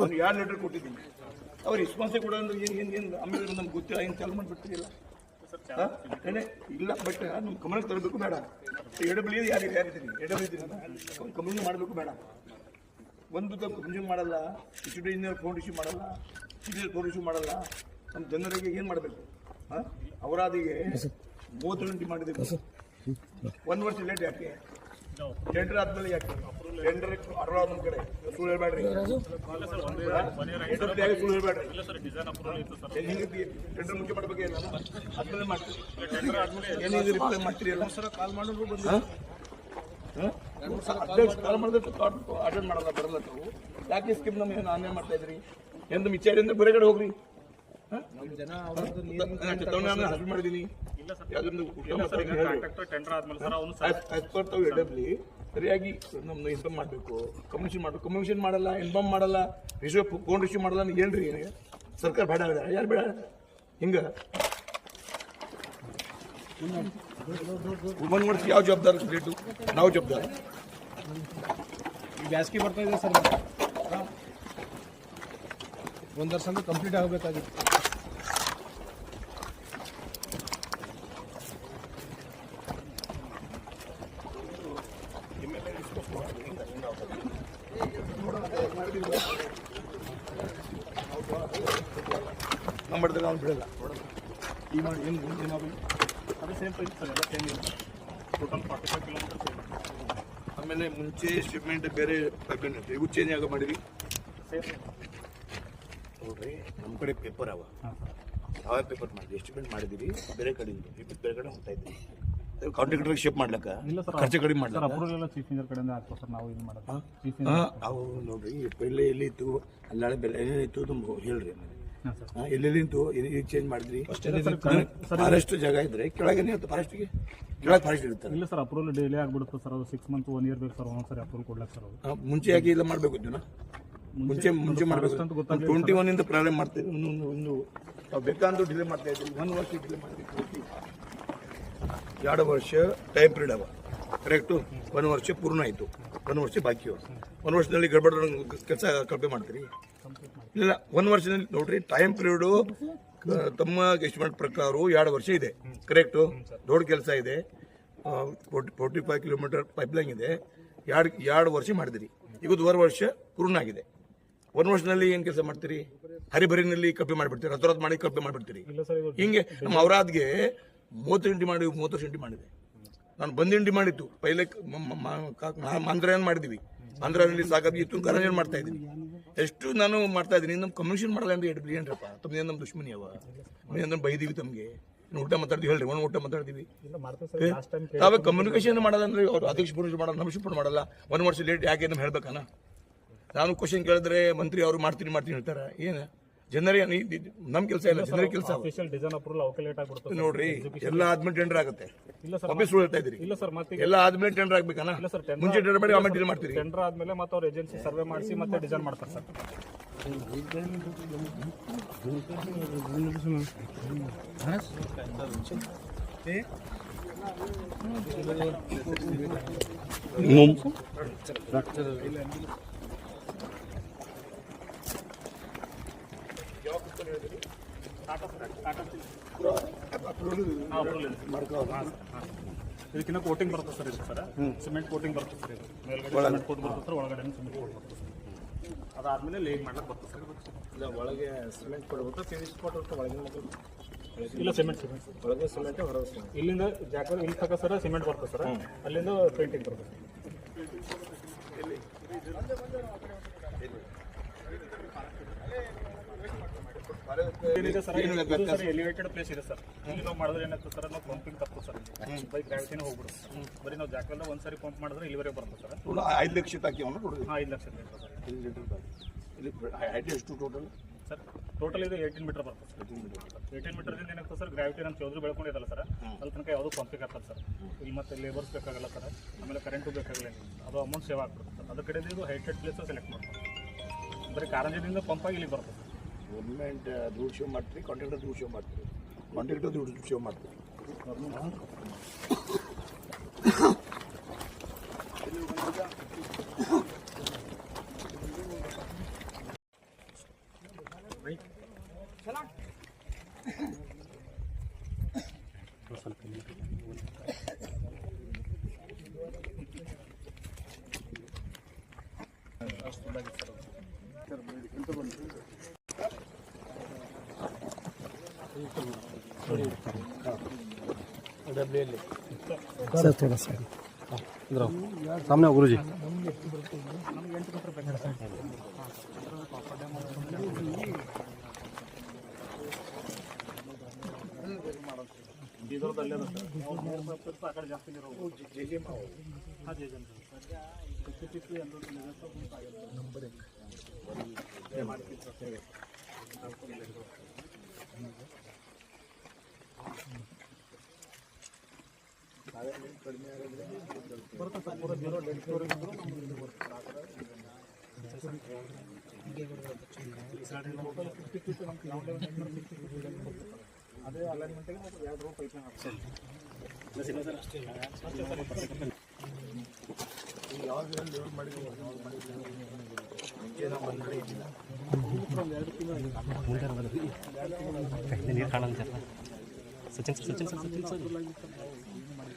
ನಾನು ಎರಡು ಲೆಟರ್ ಕೊಟ್ಟಿದ್ದೀನಿ. ಅವ್ರು ರೆಸ್ಪಾನ್ಸೇ ಕೂಡ ಅಂದ್ರೆ ಏನು ಏನು ಏನು ಅಂಬೇಡ್ಕರ್ ನಮ್ಗೆ ಗೊತ್ತಿಲ್ಲ ಏನು ಚಾಲು ಏನೇ ಇಲ್ಲ ಬಟ್ ನಮ್ಮ ಗಮನಕ್ಕೆ ತರಬೇಕು ಬೇಡ. ಎಡಬಳಿ ಯಾರು ಯಾರಿದ್ದೀನಿ ಎಡಬಳಿದ್ದೀನಿ ಕಂಪ್ಲೇಂಟ್ ಮಾಡಬೇಕು ಬೇಡ. ಒಂದು ಕಂಪ್ಲೇಂಟ್ ಮಾಡಲ್ಲ ಇಂಜಿನಿಯರ್ ಫೋನ್ ರಿಸೀವ್ ಮಾಡಲ್ಲ ಇಂಜಿನಿಯರ್ ಫೋನ್ ಮಾಡಲ್ಲ ನಮ್ಮ ಜನರಿಗೆ ಏನು ಮಾಡಬೇಕು? ಹಾಂ? ಅವರಾದಿಗೆ ಮೂವತ್ತು ಗಂಟೆ ಮಾಡಿದ್ದೀವಿ ಒಂದು ವರ್ಷ ಲೇಟ್ ಯಾಕೆ? ಟೆಂಡರ್ ಆದ್ಮೇಲೆ ಯಾಕೆ? ಟೆಂಡರ್ ಅರ್ಹ ನಮ್ಮ ಕಡೆ. ಸುಳ್ಳು ಹೇಳ್ಬೇಡ್ರಿ. ಟೆಂಡರ್ ಸುಳ್ಳು ಹೇಳ್ಬೇಡ್ರಿ? ಟೆಂಡರ್ ಮುಖ್ಯ ಮಾಡ್ಬೇಕು ಇಲ್ಲ? ಆದ್ಮೇಲೆ ಮಾಡ್ತೀರಿ ಏನಿದೆ ರಿಪ್ಲೈ ಮಾಡ್ತೀರಿ ಎಲ್ಲ? ಸರ ಕಾಲ್ ಮಾಡಿದ್ರು ಬಂದು ಅಧ್ಯಕ್ಷ ಕಾಲ್ ಮಾಡಿದ್ರೆ ಅಟೆಂಡ್ ಮಾಡಲ್ಲ ಬರಲ್ಲ ತಾವು. ಯಾಕೆ ಸ್ಕಿಪ್ ನಮಗೆ ನಾನೇ ಮಾಡ್ತಾ ಇದ್ರಿ ಎಂದು ಅಂದ್ರೆ ಬೇರೆ ಕಡೆ ಹೋಗ್ರಿ. ಮಾಡಿದ್ದೀನಿ ಸರಿಯಾಗಿ ನಮ್ದು ಇನ್ಫಾರ್ಮ್ ಮಾಡಬೇಕು. ಕಮ್ಯುನಿಷನ್ ಮಾಡಬೇಕು ಕಮ್ಯುನಿಷನ್ ಮಾಡಲ್ಲ ಇನ್ಫಾರ್ಮ್ ಮಾಡಲ್ಲ ರಿಸೀವ್ ಫೋನ್ ರಿಸೀವ್ ಮಾಡಲ್ಲ ಏನ್ರಿ ಸರ್ಕಾರ ಬೇಡ ಬೇಡ ಯಾರು ಬೇಡ? ಹಿಂಗ. ಒಂದು ವರ್ಷ ಯಾವ ಜವಾಬ್ದಾರಿ ರೇಟು ನಾವು ಜವಾಬ್ದಾರಿ. ಬ್ಯಾಸ್ಗೆ ಬರ್ತಾ ಇದೆ ಸರ್. ಒಂದು ವರ್ಷ ಕಂಪ್ಲೀಟ್ ಆಗಬೇಕಾಗಿತ್ತು ನಮ್ಮ ಮಾಡಿದ್ರೆ ಅವ್ನು ಬಿಡಲ್ಲ ಈ ಮಾಡಿ ಏನು ಏನಾಗಲಿ ಅದು ಸರ್ ಎಲ್ಲ ಸೇಮ್ ಇಲ್ಲ ಟೋಟಲ್ ಫಾರ್ಟಿ ಫೈವ್ ಕಿಲೋಮೀಟರ್ ಆಮೇಲೆ ಮುಂಚೆ ಶಿಪ್ಮೆಂಟ್ ಬೇರೆ ಇತ್ತು. ಇವು ಚೇಂಜ್ ಆಗ ಸೇಮ್ ನೋಡ್ರಿ ನಮ್ಮ ಕಡೆ ಪೇಪರ್ ಅವ. ಯಾವ ಪೇಪರ್ ಮಾಡಿದ್ವಿ? ಎಸ್ಟಿಮೇಟ್ ಮಾಡಿದ್ದೀವಿ. ಬೇರೆ ಕಡೆ ಪೇಪರ್ ಬೇರೆ ಕಡೆ ಹೋಗ್ತಾ ಇದ್ವಿ. ಕಾಂಟ್ರಾಕ್ಟರ್ಗೆ ಶಿಪ್ ಮಾಡ್ಲಕ್ಕ? ಇಲ್ಲ ಸರ್ ಖರ್ಚು ಕಡಿಮೆ ಮಾಡ್ಲಕ್ಕ? ಅಪ್ರೂವಲ್ ಎಲ್ಲ ಚೀಫ್ ಕಡೆಯಿಂದ ಆಗ್ತದೆ ಸರ್ ನಾವು ಇದು ಮಾಡೋದು ಚೀಫ್ ಹಾ, ಅವು ನೋಡ್ರಿ ಪೈಲೆ ಎಲ್ಲಿ ಇತ್ತು? ಅಲ್ಲಾಳೆ ಬೆಲೆ ಏನೇನು ಇತ್ತು ತುಂಬ ಹೇಳ್ರಿ ಆಮೇಲೆ. ಹಾಂ ಸರ್. ಹಾ, ಎಲ್ಲೆಲ್ಲಿ ಇತ್ತು ಈಗ ಚೇಂಜ್ ಮಾಡಿದ್ರಿ? ಫಾರೆಸ್ಟ್ ಜಾಗ ಇದ್ರೆ ಕೆಳಗೆ ಇರುತ್ತೆ ಫಾರೆಸ್ಟ್ಗೆ ಕೆಳಗೆ ಫಾರೆಸ್ಟ್ ಇರ್ತಾರೆ ಇಲ್ಲ ಸರ್ ಅಪ್ರೂವಲ್ ಡಿಲೇ ಆಗ್ಬಿಡುತ್ತೆ ಸರ್ ಅದು ಸಿಕ್ಸ್ ಮಂತ್ ಒನ್ ಇಯರ್ ಬೇಕು ಸರ್ ಒಂದೊಂದ್ಸರಿ ಅಪ್ರೂವಲ್ ಕೊಡ್ಲಕ್ಕೆ ಸರ್ ಅದು. ಮುಂಚೆ ಯಾಕೆ ಇಲ್ಲ ಮಾಡಬೇಕು ಇದನ್ನ ಮುಂಚೆ ಮುಂಚೆ ಮಾಡಬೇಕು. ಟ್ವೆಂಟಿ ಒನ್ ಇಂದ ಪ್ರಾರಂಭ ಮಾಡ್ತೀವಿ. ಒಂದು ಒಂದು- ನಾವು ಡಿಲೇ ಮಾಡ್ತಾ ಇದ್ದೀವಿ. ಒಂದು ವರ್ಷ ಡಿಲೇ ಮಾಡ್ತೀವಿ. ಎರಡು ವರ್ಷ ಟೈಮ್ ಪೀರಿಯಡ್ ಅವ. ಕರೆಕ್ಟು ಒಂದು ವರ್ಷ ಪೂರ್ಣ ಆಯಿತು. ಒಂದು ವರ್ಷ ಬಾಕಿ ಅವ. ಒಂದು ವರ್ಷದಲ್ಲಿ ಗಡ್ಬಡ ಕೆಲಸ ಕಳಪೆ ಮಾಡ್ತೀರಿ? ಇಲ್ಲ ಒಂದು ವರ್ಷದಲ್ಲಿ ನೋಡ್ರಿ ಟೈಮ್ ಪೀರಿಯಡು ತಮ್ಮ ಎಸ್ಟಿಮೇಟ್ ಪ್ರಕಾರ ಎರಡು ವರ್ಷ ಇದೆ. ಕರೆಕ್ಟು ದೊಡ್ಡ ಕೆಲಸ ಇದೆ. ಫೋರ್ಟಿ ಫೈವ್ ಕಿಲೋಮೀಟರ್ ಪೈಪ್ಲೈನ್ ಇದೆ. ಎರಡು ಎರಡು ವರ್ಷ ಮಾಡಿದಿರಿ. ಇವತ್ತು ವರ್ಷ ಪೂರ್ಣ ಆಗಿದೆ. ಒಂದು ವರ್ಷದಲ್ಲಿ ಏನು ಕೆಲಸ ಮಾಡ್ತೀರಿ? ಹರಿಬರಿನಲ್ಲಿ ಕಪ್ಪೆ ಮಾಡಿಬಿಡ್ತೀರಿ ಹತ್ರ ಮಾಡಿ ಕಪ್ಪೆ ಮಾಡಿಬಿಡ್ತೀರಿ. ಹಿಂಗೆ ನಮ್ಮ ಅವರಾದ್ಗೆ ಮೂವತ್ತು ಇಂಟಿ ಮಾಡಿ ಮೂವತ್ತು ವರ್ಷ ಗಂಟೆ ಮಾಡಿದೆ. ನಾನು ಬಂದಿಂಡಿ ಮಾಡಿತ್ತು ಪೈಲೆ ಏನು ಮಾಡಿದ್ವಿ. ಆಂಧ್ರನಲ್ಲಿ ಸಾಕಾಗಿ ಇತ್ತು ಕರಂಜನ್ ಮಾಡ್ತಾ ಇದ್ದೀನಿ? ಎಷ್ಟು ನಾನು ಮಾಡ್ತಾ ಇದ್ದೀನಿ. ನಮ್ಮ ಕಮಿಷನ್ ಮಾಡಲ್ಲ ಅಂದ್ರೆ ಹೇಳಿ ಏನ್ರಪ್ಪ? ತಮ್ಮ ನಮ್ಮ ದುಶ್ಮನಿ ಅವ? ಅಂದ್ರೆ ಬೈದೀವಿ ತಮಗೆ. ಊಟ ಮಾತಾಡ್ತೀವಿ ಹೇಳ್ರಿ. ಒಂದು ಊಟ ಮಾತಾಡ್ತೀವಿ. ಇಲ್ಲ ಕಮ್ಯುನಿಕೇಶನ್ ಮಾಡಲ್ಲ. ಅಂದ್ರೆ ತಾವೇ ಅವ್ರು ಅಧ್ಯಕ್ಷ ಪುರುಷ ಮಾಡಲ್ಲ ನಮ್ಮ ಶಿಫ್ಟ್ ಮಾಡಲ್ಲ. ಒಂದು ವರ್ಷ ಲೇಟ್ ಯಾಕೆ ನಮ್ಮ ಹೇಳ್ಬೇಕಾನ? ನಾನು ಕ್ವಶನ್ ಕೇಳಿದ್ರೆ ಮಂತ್ರಿ ಅವರು ಮಾಡ್ತೀನಿ ಮಾಡ್ತೀನಿ ಹೇಳ್ತಾರೆ. ಏನು? ಜನರಿಗೆ ನಮ್ಮ ಕೆಲಸ ಇಲ್ಲ ಜನರಿಗೆ ಕೆಲಸ ನೋಡ್ರಿ ಎಲ್ಲ ಆದ್ಮೇಲೆ ಟೆಂಡರ್ ಆಗುತ್ತೆ. ಇಲ್ಲ ಸರ್ ವಾಪಸ್ ಹೇಳ್ತಾ ಇದ್ದೀರಿ. ಇಲ್ಲ ಸರ್ ಮತ್ತೆ ಎಲ್ಲ ಆದ್ಮೇಲೆ ಟೆಂಡರ್ ಆಗ್ಬೇಕನ? ಸರ್ ಮುಂಚೆ ಟೆಂಡರ್ ಮಾಡಿ ಆಮೇಲೆ ಡೀಲ್ ಮಾಡ್ತೀರಿ. ಟೆಂಡರ್ ಆದ್ಮೇಲೆ ಮತ್ತೆ ಅವ್ರ ಏಜೆನ್ಸಿ ಸರ್ವೆ ಮಾಡಿಸಿ ಮತ್ತೆ ಡಿಸೈನ್ ಮಾಡ್ತಾರೆ ಸರ್. ಇದಕ್ಕಿಂತ ಕೋಟಿಂಗ್ ಬರುತ್ತೆ ಸರ್ ಇದು ಸರ್. ಸಿಮೆಂಟ್ ಕೋಟಿಂಗ್ ಬರುತ್ತೆ ಸರ್ ಇದು. ಮೇಲ್ಗಡೆ ಸಿಮೆಂಟ್ ಕೋಟ್ ಬರುತ್ತೆ ಸರ್ ಒಳಗಡೆ ಸಿಮೆಂಟ್ ಕೋಟ್ ಬರುತ್ತೆ ಅದಾದ್ಮೇಲೆ ಲೇಗ್ ಮಾಡ್ಲಿಕ್ಕೆ ಬರ್ತದೆ ಸರ್ ಇಲ್ಲ ಒಳಗೆ ಸಿಮೆಂಟ್ ಕೊಡ್ಬೇಕು ಫಿನಿಶ್ ಕೊಟ್ಟು ಒಳಗಿನ ಇಲ್ಲ ಸಿಮೆಂಟ್ ಸಿಮೆಂಟ್ ಒಳಗೆ ಸಿಮೆಂಟ್ ಹೊರಗೆ ಸಿಮೆಂಟ್ ಇಲ್ಲಿಂದ ಜಾಗ ಇಲ್ಲಿ ತಗ ಸರ್ ಸಿಮೆಂಟ್ ಬರ್ತದೆ ಸರ್. ಅಲ್ಲಿಂದ ಪೇಂಟಿಂಗ್ ಬರ್ತದೆ ಏನಿದೆ ಸರ್? ಸರ್ ಎಲಿವೇಟೆಡ್ ಪ್ಲೇಸ್ ಇದೆ ಸರ್. ಇಲ್ಲಿ ನಾವು ಮಾಡಿದ್ರೆ ಏನಾಗ್ತದೆ ಸರ್? ನಾವು ಪಂಪಿಂಗ್ ತಪ್ಪು ಸರ್ ಬೈ ಗ್ರಾವಿಟಿನೇ ಹೋಗ್ಬಿಡುತ್ತೆ ಬರೀ ನಾವು ಜಾಗದಲ್ಲಿ ಒಂದ್ಸರಿ ಪಂಪ್ ಮಾಡಿದ್ರೆ ಇಲ್ಲಿವರೆಗೆ ಬರ್ತದೆ ಸರ್. ಐದು ಲಕ್ಷ ಹಾಕಿ ಅವನು ನೋಡ್ರಿ ಹಾಂ ಐದು ಲಕ್ಷ ಬೇಕು ಸರ್. ಇಲ್ಲಿ ಐಟಿ ಎಷ್ಟು ಟೋಟಲ್ ಸರ್ ಟೋಟಲ್ ಇದು ಏಯ್ಟೀನ್ ಮೀಟರ್ ಬರ್ತದೆ ಸರ್. ಏಯ್ಟೀನ್ ಮೀಟರ್ದಿಂದ ಏನಾಗ್ತದೆ ಸರ್? ಗ್ರಾವಿಟಿ ನಮ್ಮ ಚೌದ್ರು ಬೆಳ್ಕೊಂಡಿದ್ದಲ್ಲ ಸರ್. ಅಲ್ಲಿ ತನಕ ಯಾವುದೂ ಪಂಪಿಗೆ ಆಗ್ತದೆ ಸರ್. ಇಲ್ಲಿ ಮತ್ತೆ ಲೇಬರ್ಸ್ ಬೇಕಾಗಲ್ಲ ಸರ್. ಆಮೇಲೆ ಕರೆಂಟು ಬೇಕಾಗಲ್ಲ. ಅದು ಅಮೌಂಟ್ ಸೇವ್ ಆಗ್ಬಿಡುತ್ತೆ ಸರ್. ಅದ್ರ ಕಡೆಯಿಂದ ಇದು ಹೈಟೆಡ್ ಪ್ಲೇಸ್ ಸೆಲೆಕ್ಟ್ ಮಾಡ್ತಾರೆ. ಬರೀ ಕಾರಂಜಿದಿಂದ ಪಂಪಾಗಿ ಇಲ್ಲಿ ಬರ್ತದೆ गवर्नमेंट दूर शो मार्ती कॉन्ट्रेक्टर दूर शो मार्ती कॉन्ट्रेक्टर रूल शो मार्ती ಹಾಂ. ಜೆ ಜಾಸ್ತಿ ಫಿಫ್ಟಿ ಫಿಫ್ಟಿ ನಂಬರ್ ಬರುತ್ತೆ ಸರ್ ಪೂರ ಜೀರೋ ಡೆಡ್ ಸ್ಟೋರೇಜ್ ಇದ್ರು ನಮ್ಗೆ ಇಲ್ಲಿ ಬರುತ್ತೆ ಆ ಥರ ಟೋಟಲ್ ಫಿಫ್ಟಿ ಫಿಫ್ಟಿ ನಮ್ಗೆ ಯಾವುದೇ ಒಂದು ಫಿಫ್ಟಿ ಫಿಫ್ಟಿ ಅದೇ ಅಲೈನ್ಮೆಂಟಿಗೆ ಮತ್ತು ಎರಡು ತಿಂಗಳು ಪೈಪ್ ಹಾಕ್ತಾರೆ ನೀರು ಕಾಣಲ್ಲ ಸರ್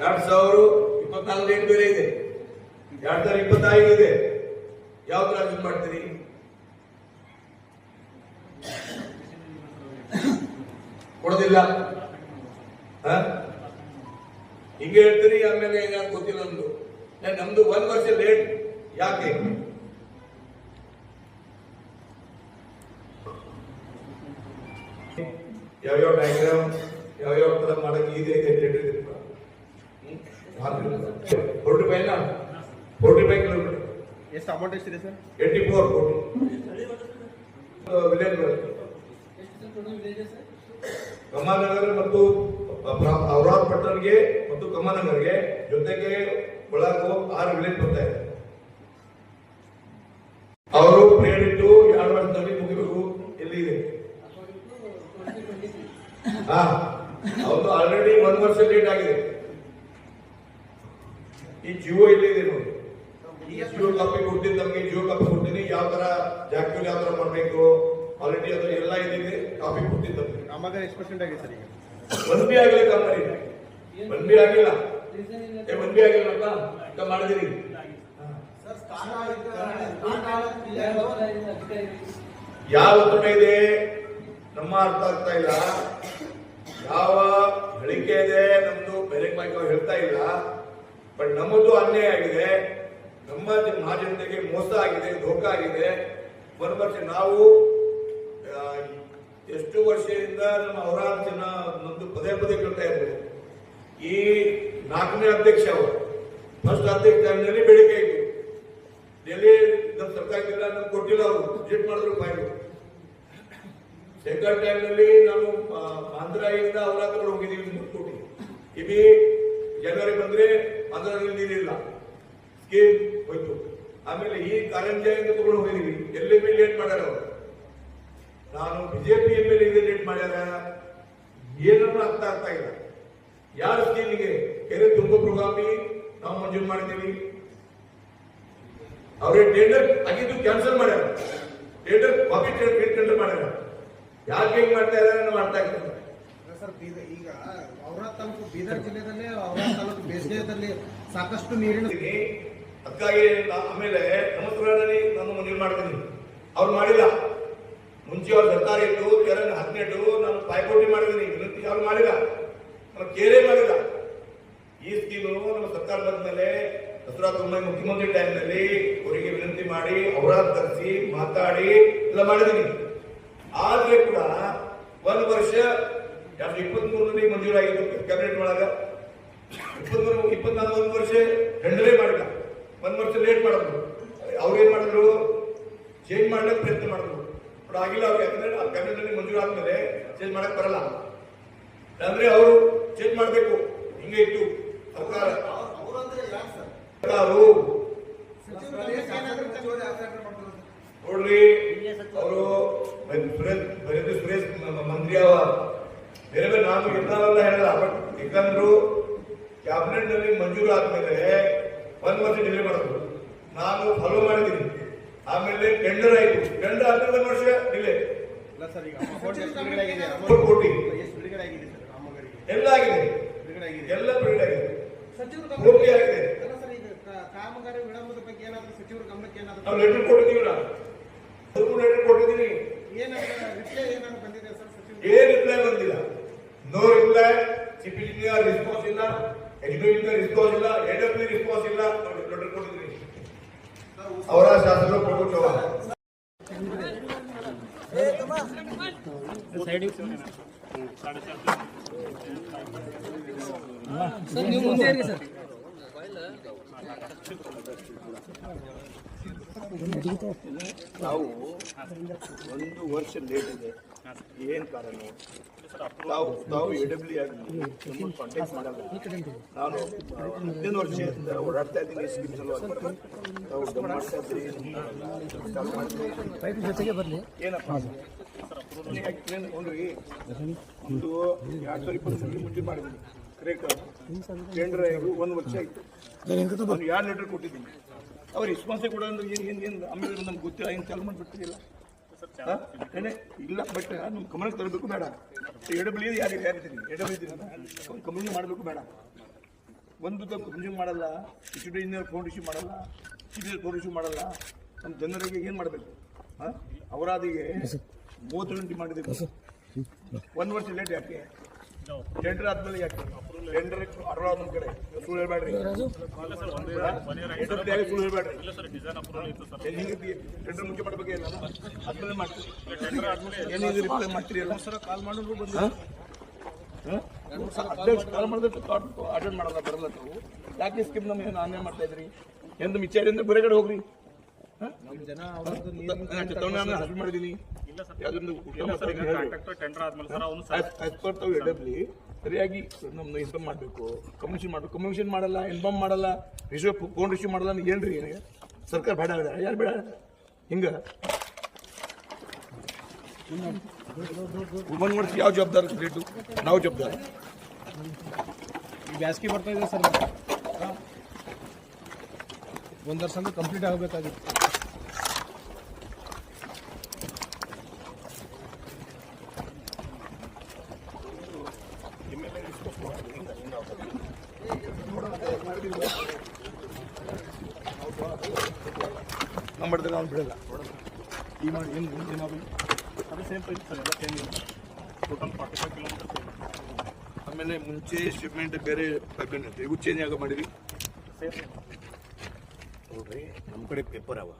ಎರಡ್ ಸಾವಿರ ಇಪ್ಪತ್ನಾಲ್ಕು ಡೇಟ್ ಬೇರೆ ಇದೆ? ಎರಡ್ ಸಾವಿರ ಇಪ್ಪತ್ತೈದು ಇದೆ. ಯಾವ ತರ ಯೂಸ್ ಮಾಡ್ತೀರಿ? ಕೊಡೋದಿಲ್ಲ? ಹಿಂಗೆ ಹೇಳ್ತೀರಿ, ಆಮೇಲೆ ಏನಾದ್ರು ಗೊತ್ತಿಲ್ಲ ನಮ್ದು. ನಮ್ದು ಒಂದ್ ವರ್ಷ ಲೇಟ್ ಯಾಕೆ? ಯಾವ್ಯಾವ ಡಯಾಗ್ರಾಮ್ ಯಾವ್ಯಾವ ತರ ಮಾಡಕ್ಕೆ ಇದೆ ಇದೆ ರೂಪಾಯಿ ಕಿಲೋಮೀಟರ್ ಎಷ್ಟು ಸರ್ ಏಯ್ಟಿ ಫೋರ್ ಕಮಾನಗರ ಮತ್ತು ಔರಾದ್ ಮತ್ತು ಕಮಾನಗರ್ಗೆ ಜೊತೆಗೆ ಒಳಗೂ ಆರು ವಿಲೇಜ್ ಬರ್ತಾ ಇದೆ ಅವರು ಪ್ರೇಡ್ ಇಟ್ಟು ಎರಡು ವರ್ಷದಲ್ಲಿ ಮುಗಿಬೇಕು ಎಲ್ಲಿದೆ ಹಾ ಅವ್ರದ್ದು ಆಲ್ರೆಡಿ ಒಂದ್ ವರ್ಷ ಲೇಟ್ ಆಗಿದೆ ಜಿಯೋ ಇಲ್ಲಿದೆ ನೋಡಿ? ಈ ಜಿಯೋ ಕಾಪಿ ಕೊಡ್ತೀನಿ ನಮಗೆ ಜಿಯೋ ಕಾಪಿ ಕೊಡ್ತೀನಿ ಯಾವ ತರ ಜಾಕ್ಯೂಲ್ ಯಾವ ತರ ಮಾಡ್ಬೇಕು? ಆಲ್ರೆಡಿ ಅದು ಎಲ್ಲ ಇದ್ದೀನಿ ಕಾಪಿ ಕೊಡ್ತೀನಿ ನಮ್ಗೆ. ನಮಗೆ ಎಷ್ಟು ಪರ್ಸೆಂಟ್ ಆಗಿದೆ ಸರ್ ಈಗ? ಒಂದ್ ಬಿ ಏ ಕಮ್ಮರಿ ಒಂದ್ ಬಿ ಆಗಿಲ್ಲ. ಏ ಒಂದ್ ಬಿ ಆಗಿಲ್ಲಪ್ಪ ಅಂತ ಮಾಡಿದಿರಿ? ಯಾವ ಉತ್ತಮ ಇದೆ? ನಮ್ಮ ಅರ್ಥ ಆಗ್ತಾ ಇಲ್ಲ. ಯಾವ ಹೇಳಿಕೆ ಇದೆ? ನಮ್ದು ಬೇರೆ ಹೇಳ್ತಾ ಇಲ್ಲ. ಬಟ್ ನಮ್ಮದು ಅನ್ಯಾಯ ಆಗಿದೆ. ನಮ್ಮ ಮಹಾಜನತೆಗೆ ಮೋಸ ಆಗಿದೆ ಧೋಕ ಆಗಿದೆ. ವರ್ಷ ನಾವು ಎಷ್ಟು ವರ್ಷದಿಂದ ನಮ್ಮ ಅವರಾರು ಜನ ನಮ್ದು ಪದೇ ಪದೇ ಕೇಳ್ತಾ ಇರ್ಬೋದು. ಈ ನಾಲ್ಕನೇ ಅಧ್ಯಕ್ಷ ಅವರು ಫಸ್ಟ್ ಅಧ್ಯಕ್ಷ ಟೈಮ್ನಲ್ಲಿ ಬೇಡಿಕೆ ಇತ್ತು. ಡೆಲ್ಲಿ ನಮ್ಮ ಸರ್ಕಾರದಿಂದ ನಮ್ಗೆ ಕೊಟ್ಟಿಲ್ಲ ಅವರು. ಬಜೆಟ್ ಮಾಡಿದ್ರು ಫೈಲು ಸೆಕೆಂಡ್ ಟೈಮ್ನಲ್ಲಿ ನಾನು ನಾವು ಇಂದ ಆಂಧ್ರದಿಂದ ಅವರ ಹತ್ರ ಹೋಗಿದ್ದೀವಿ ಮೂರು ಕೋಟಿ ಇಲ್ಲಿ ಜನವರಿ ಬಂದ್ರೆ ಆಂಧ್ರದಲ್ಲಿ ನೀರಿಲ್ಲ. ಸ್ಕೀಮ್ ಹೋಯ್ತು. ಆಮೇಲೆ ಈ ಕಾರಂಜಿಯಾಗಿ ತಗೊಂಡು ಹೋಗಿದೀವಿ. ಎಲ್ಲಿ ಮೇಲೆ ಲೇಟ್ ಮಾಡ್ಯಾರ ಅವರು? ನಾನು BJP M L A late ಮಾಡ್ಯಾರ. ಏನನ್ನು ಅರ್ಥ ಆಗ್ತಾ ಇಲ್ಲ. ಯಾರ ಸ್ಕೀಮಿಗೆ ಕೆರೆ ತುಂಬ ಪ್ರೋಗ್ರಾಮಿ ನಾವು ಮಂಜೂರು ಮಾಡಿದ್ದೀವಿ. ಅವರೇ ಟೆಂಡರ್ ಆಗಿದ್ದು ಕ್ಯಾನ್ಸಲ್ ಮಾಡ್ಯಾರ. ಟೆಂಡರ್ ಕಾಪಿ ಟೆಂಡರ್ ಮಾಡ್ಯಾರ. ಯಾಕೆ ಹೆಂಗ್ ಮಾಡ್ತಾ ನಾವು ಅರ್ಥ ಆಗ್ತದೆ ಈಗ ಔರಾದ್ ತಾಲೂಕು ಬೀದರ್ ಜಿಲ್ಲೆದಲ್ಲಿ ಔರಾದ್ ತಾಲೂಕು ಬೇಸಿಗೆಯಲ್ಲಿ ಸಾಕಷ್ಟು ನೀರಿನ. ಅದಕ್ಕಾಗಿ ಆಮೇಲೆ ಸಮುದ್ರದಲ್ಲಿ ನಾನು ಮನವಿ ಮಾಡ್ತೀನಿ ಅವ್ರು ಮಾಡಿಲ್ಲ. ಮುಂಚೆ ಅವ್ರ ಸರ್ಕಾರ ಇತ್ತು, ಕೆರೆ ಹದಿನೆಂಟು ನಾನು ಪೈಪೋಟಿ ಮಾಡಿದ್ದೀನಿ ವಿನಂತಿ ಅವ್ರು ಮಾಡಿಲ್ಲ? ನಮ್ಮ ಕೇರೇ ಮಾಡಿಲ್ಲ. ಈ ಸ್ಕೀಮು ನಮ್ಮ ಸರ್ಕಾರ ಬಂದ್ಮೇಲೆ ದಸರಾ ತುಂಬ ಮುಖ್ಯಮಂತ್ರಿ ಟೈಮ್ನಲ್ಲಿ ಅವರಿಗೆ ವಿನಂತಿ ಮಾಡಿ ಅವರ ತರಿಸಿ ಮಾತಾಡಿ ಎಲ್ಲ ಮಾಡಿದ್ದೀನಿ ಆದ್ರೆ ಕೂಡ ಒಂದು ವರ್ಷ ಎರಡು ಇಪ್ಪತ್ತ್ ಮೂರರಲ್ಲಿ ಮಂಜೂರಾಗಿತ್ತು? ಕ್ಯಾಬಿನೆಟ್ ಒಳಗ. ಇಪ್ಪತ್ಮೂರು ಇಪ್ಪತ್ನಾಲ್ಕು ಒಂದು ವರ್ಷ ಹೆಂಡಲೇ ಮಾಡಿಲ್ಲ. ಒಂದು ವರ್ಷ ಲೇಟ್ ಮಾಡಿದ್ರು. ಅವ್ರೇನ್ ಮಾಡಿದ್ರು? ಚೇಂಜ್ ಮಾಡ್ಲಿಕ್ಕೆ ಪ್ರಯತ್ನ ಮಾಡಿದ್ರು. ಬಟ್ ಆಗಿಲ್ಲ ಅವ್ರು ಯಾಕಂದ್ರೆ ಆ ಕ್ಯಾಬಿನೆಟ್ ಅಲ್ಲಿ ಮಂಜೂರು ಆದ್ಮೇಲೆ ಚೇಂಜ್ ಮಾಡಕ್ ಬರಲ್ಲ. ಅಂದ್ರೆ ಅವರು ಚೇಂಜ್ ಮಾಡಬೇಕು. ಹಿಂಗೆ ಇತ್ತು. ಸರ್ಕಾರ ಸರ್ಕಾರವು ನೋಡ್ರಿ ಅವರು ಸುರೇಶ್ ಬರೀ ಸುರೇಶ್ ಮ- ಮಂತ್ರಿ ಅವ. ಬೇರೆ ಬೇರೆ ನಾನು ಇದ್ದಾರಲ್ಲ ಹೇಳಲ್ಲ ಬಟ್ ಯಾಕಂದ್ರು ಕ್ಯಾಬಿನೆಟ್ನಲ್ಲಿ ಮಂಜೂರು ಆದ್ಮೇಲೆ ಒಂದ್ ವರ್ಷ ಡಿಲೇ ಮಾಡೋದು ನಾನು ಫಾಲೋ ಮಾಡಿದ್ದೀನಿ. ಆಮೇಲೆ ಟೆಂಡರ್ ಆಯ್ತು. ಟೆಂಡರ್ ಆದ್ಮೇಲೆ ಒಂದ್ ವರ್ಷ ಡಿಲೇ ಕೋಟಿ. ಎಷ್ಟು ಬಿಡುಗಡೆ ಆಗಿದೆ ಸರ್ ಕಾಮಗಾರಿಗೆ ಎಲ್ಲ ಆಗಿದೆ. ಎಲ್ಲ ಬಿಡುಗಡೆ ಆಗಿದೆ. ಕೋಟಿ ಆಗಿದೆ. ಅಲ್ಲ ಸರ್ ಈಗ ಕಾಮಗಾರಿ ವಿಳಂಬದ ಬಗ್ಗೆ ಏನಾದರೂ ಸಚಿವರ ಗಮನಕ್ಕೆ ನಾವು ಏನಾದ್ರು ಲೆಟರ್ ಕೊಟ್ಟಿದ್ದೀವಿ ನಾವು. ಲೆಟರ್ ಕೊಟ್ಟಿದ್ದೀನಿ ಏನಾದ್ರು ರಿಪ್ಲೈ ಏನಾದ್ರು ಬಂದಿದೆ ಸರ್ ಸಚಿವರು ಏನು ರಿಪ್ಲೈ ಬಂದಿಲ್ಲ. ನೋ ರಿಪ್ಲೈ ಸಿಪಿಲಿಂಗ ರಿಸ್ಪಾನ್ಸ್ ಇಲ್ಲ ಎಜುಕೇಷನ್ ರಿಸ್ಪಾನ್ಸ್ ಇಲ್ಲ ಎಡಬ್ಲ್ಯೂ ರಿಸ್ಪಾನ್ಸ್ ಇಲ್ಲ. ಲೆಟರ್ ಕೊಟ್ಟಿದ್ದೀನಿ ಅವರ ಶಾಸಕರು ಕೊಟ್ಟು ನಾವು ಒಂದು ವರ್ಷ ಲೇಟ್ ಇದೆ. ಏನ್ ಕಾರಣ? ತಾವು ತಾವು ಆಗಿ ನಮ್ಮನ್ನು ಕಾಂಟ್ಯಾಕ್ಟ್ ಮಾಡಲ್ಲ. ನಾನು ಮಾಡ್ತಾ ಇದ್ದೀರಿ, ಏನಪ್ಪ? ಒಂದು ಎರಡು ಸಾವಿರ ಇಪ್ಪತ್ತು ಮಾಡಿದ್ದೀನಿ. ಆಗಿ ಒಂದು ವರ್ಷ ಆಯ್ತು. ನಾನು ಎರಡು ಲೆಟರ್ ಕೊಟ್ಟಿದ್ದೀನಿ? ಅವ್ರು ರೆಸ್ಪಾನ್ಸೇ ಕೊಡೋದು ಏನು ಏನು ಏನು? ಆಮೇಲೆ ನಮ್ಗೆ ಗೊತ್ತಿಲ್ಲ, ಏನು ಚಾಲು ಮಾಡಿಬಿಟ್ಟಿಲ್ಲ ಇಲ್ಲ ಬಟ್ ನಮ್ಮ ಗಮನಕ್ಕೆ ತರಬೇಕು ಬೇಡ. ಎಡಬ್ಲ್ಯೂ ಯಾರು ಯಾರಿದ್ದೀನಿ ಎಡಬ್ಲ್ಯೂ ಕಂಪ್ನಿ ಮಾಡಬೇಕು ಬೇಡ. ಒಂದು ಕಂಪ್ನಿ ಮಾಡಲ್ಲ ಇಷ್ಟು ಫೋನ್ ರಿಸೀವ್ ಮಾಡಲ್ಲ ಸಿಟಿ ಫೋನ್ ರಿಸೀವ್ ಮಾಡಲ್ಲ ನಮ್ಮ ಜನರಿಗೆ ಏನು ಮಾಡಬೇಕು? ಅವರಾದಿಗೆ ಮೂವತ್ತು ಗಂಟೆ ಮಾಡಿದ್ದೀವಿ ಒಂದು ವರ್ಷ ಲೇಟ್ ಯಾಕೆ? ಟೆಂಡರ್ ಆದ್ಮೇಲೆ ಯಾಕೆ? ಟೆಂಡರ್ ಅರ್ವ ನಮ್ಮ ಕಡೆ ಸುಳ್ಳು ಹೇಳ್ಬೇಡ್ರಿ. ಟೆಂಡರ್ ಸುಳ್ಳು ಹೇಳ್ಬೇಡ್ರಿ. ಇಲ್ಲ ಸರ್ ಡಿಸೈನ್ ಅಪ್ರೂವಲ್ ಇತ್ತು ಸರ್. ಹಿಂಗೆ ಟೆಂಡರ್ ಮುಖ್ಯ ಇಲ್ಲ ಆದ್ಮೇಲೆ ಮಾಡ್ತೀವಿ ಏನಿದೆ ರಿಪ್ಲೈ ಮಾಡ್ತೀರಿ ಎಲ್ಲ? ಸರ್ ಕಾಲ್ ಮಾಡಿದ್ರು ಬಂದ ಅಧ್ಯಕ್ಷ ಕಾಲ್ ಮಾಡಿದ್ರೆ ಅಟೆಂಡ್ ಮಾಡಲ್ಲ ಬರಲ್ಲ ತಾವು. ಯಾಕೆ ಸ್ಕೀಮ್ ನಮ್ಗೆ ನಾನೇ ಮಾಡ್ತಾ ಇದ್ರಿ ಎಂದು ಅಂದ್ರೆ ಬೇರೆ ಕಡೆ ಹೋಗ್ರಿ. ಸರಿಯಾಗಿ ನಮ್ದು ಇನ್ಫಾರ್ಮ್ ಮಾಡಬೇಕು. ಕಮಿಷನ್ ಮಾಡಬೇಕು ಕಮಿಷನ್ ಮಾಡಲ್ಲ ಇನ್ಫಾರ್ಮ್ ಮಾಡಲ್ಲ ರಿಸೀವ್ ಫೋನ್ ರಿಸೀವ್ ಮಾಡಲ್ಲ ಏನ್ರಿ? ಏನಿಗೆ ಸರ್ಕಾರ ಬೇಡ ಬೇಡ ಯಾರು ಬೇಡ? ಹಿಂಗ. ಒಂದು ವರ್ಷ ಯಾವ ಜವಾಬ್ದಾರಿ ರೇಟು ನಾವು ಜವಾಬ್ದಾರಿ. ಬ್ಯಾಸ್ಗಿ ಬ್ಯಾಸ್ಗೆ ಬರ್ತಾ ಇದೆ ಸರ್ ಒಂದು ವರ್ಷ ಅಂದ್ರೆ ಕಂಪ್ಲೀಟ್ ಆಗಬೇಕಾಗಿತ್ತು. ಮಾಡಿದ್ರೆ ನಾವು ಬಿಡಲ್ಲ. ಈ ಮಾಡಿ ಏನು ಏನಾಗಲಿ ಅದು ಸೇಮ್ ಪ್ರೈಸ್ ಸರ್ ಎಲ್ಲ ಸೇಮ್ ಇದೆ. ಟೋಟಲ್ ಫಾರ್ಟಿ ಫೈವ್ ಕಿಲೋಮೀಟರ್ ಆಮೇಲೆ ಮುಂಚೆ ಶಿಪ್ಮೆಂಟ್ ಬೇರೆ ಇತ್ತು ಇವು ಚೇಂಜ್ ಆಗ ಮಾಡಿದ್ವಿ ಸೇಮ್ ನೋಡ್ರಿ ನಮ್ಮ ಕಡೆ ಪೇಪರ್ ಅವ.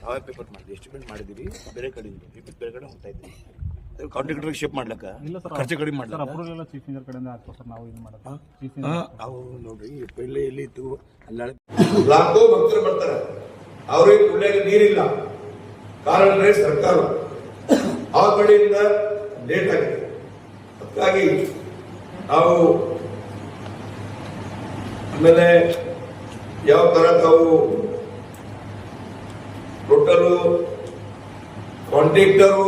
ಯಾವ ಪೇಪರ್ ಮಾಡಿದ್ವಿ? ಎಸ್ಟಿಮೇಟ್ ಮಾಡಿದ್ದೀವಿ? ಬೇರೆ ಕಡೆಯಿಂದ ಪೇಪರ್ ಬೇರೆ ಕಡೆ ಹೋಗ್ತಾ ಇದ್ದೀವಿ. ಕಾಂಟ್ರಾಕ್ಟರ್ ಶಿಫ್ಟ್ ಮಾಡ್ಲಕ್ಕ? ಇಲ್ಲ ಸರ್ ಖರ್ಚು ಕಡಿಮೆ ಮಾಡ್ಲಕ್ಕ? ಅಪ್ರೂವಲ್ ಎಲ್ಲ ಚೀಫ್ ಇಂಜಿನಿಯರ್ ಕಡೆಯಿಂದ ಆಗ್ತದೆ ಸರ್ ನಾವು ಇದು ಮಾಡೋದು. ಚೀಫ್ ಹಾ, ಅವು ನೋಡ್ರಿ ಪೆಳ್ಳೆ ಎಲ್ಲಿ ಇತ್ತು ಅಲ್ಲಾಳೆ ಲಾಖೋ ಭಕ್ತರು ಬರ್ತಾರೆ. ಅವ್ರಿಗೆ ಕುಡಿಯಾಗ ನೀರಿಲ್ಲ. ಕಾರಣ ಸರ್ಕಾರ ಆ ಕಡೆಯಿಂದ ಲೇಟ್ ಆಗಿದೆ ಅದಕ್ಕಾಗಿ ನಾವು ಆಮೇಲೆ ಯಾವ ತರ ತಾವು total contractor,